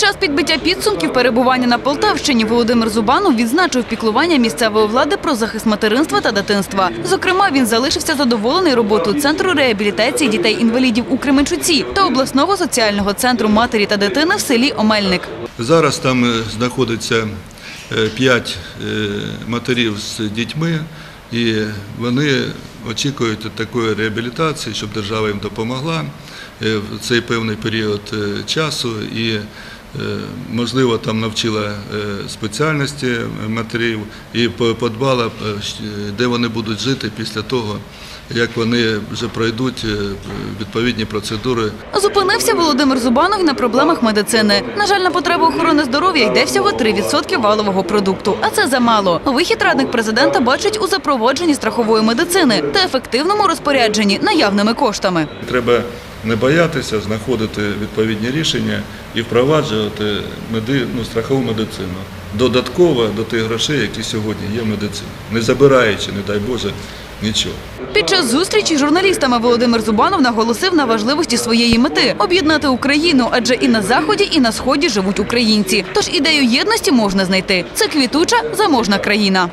Час підбиття підсумків перебування на Полтавщині Володимир Зубанов відзначив піклування місцевої влади про захист материнства та дитинства. Зокрема, він залишився задоволений роботою центру реабілітації дітей-інвалідів у Кременчуці та обласного соціального центру матері та дитини в селі Омельник. Зараз там е, знаходиться е, п'ять е, матерів з дітьми, і вони очікують такої реабілітації, щоб держава їм допомогла в цей певний період часу. І Можливо, там навчила е, спеціальності матерів і по- подбала, е, де вони будуть жити після того, як вони вже пройдуть е, відповідні процедури Зупинився Володимир Зубанов на проблемах медицини. На жаль, на потреби охорони здоров'я йде всього 3% валового продукту, а це замало. Вихід радник президента бачить у запровадженні страхової медицини та ефективному розпорядженні наявними коштами. Треба не боятися знаходити відповідні рішення і впроваджувати меди, ну, страхову медицину додатково до тих грошей, які сьогодні є в медицині, не забираючи, не дай Боже, нічого. Під час зустрічі з журналістами Володимир Зубанов наголосив на важливості своєї мети об'єднати Україну, адже і на заході, і на сході живуть українці. Тож ідею єдності можна знайти. Це квітуча заможна країна.